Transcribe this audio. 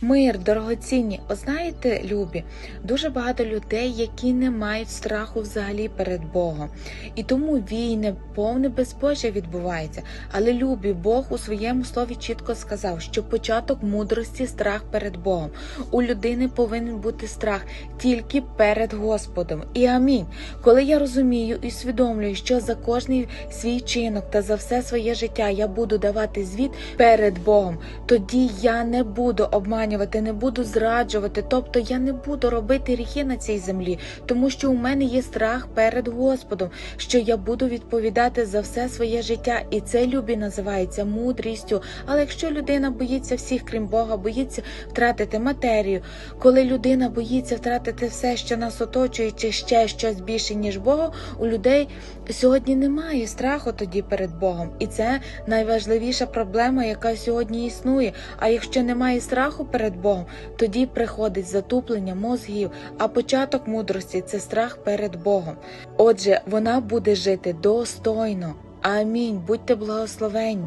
Мир, дорогоцінні, О, знаєте, любі, дуже багато людей, які не мають страху взагалі перед Богом. І тому війни, повне безбожжя відбувається. Але любі, Бог у своєму слові чітко сказав, що початок мудрості страх перед Богом. У людини повинен бути страх тільки перед Господом. І амінь. Коли я розумію і усвідомлюю, що за кожний свій чинок та за все своє життя я буду давати звіт перед Богом, тоді я не буду обманювати, не буду зраджувати, тобто я не буду робити гріхи на цій землі, тому що у мене є страх перед Господом, що я буду відповідати за все своє життя, і це любі називається мудрістю. Але якщо людина боїться всіх, крім Бога, боїться втратити матерію, коли людина боїться втратити все, що нас оточує, чи ще щось більше ніж Бога, у людей сьогодні немає страху тоді перед Богом, і це найважливіша проблема, яка сьогодні існує. А якщо немає страху перед Богом, тоді приходить затуплення мозгів. А початок мудрості це страх перед Богом. Отже, вона буде жити достойно. Амінь. Будьте благословенні.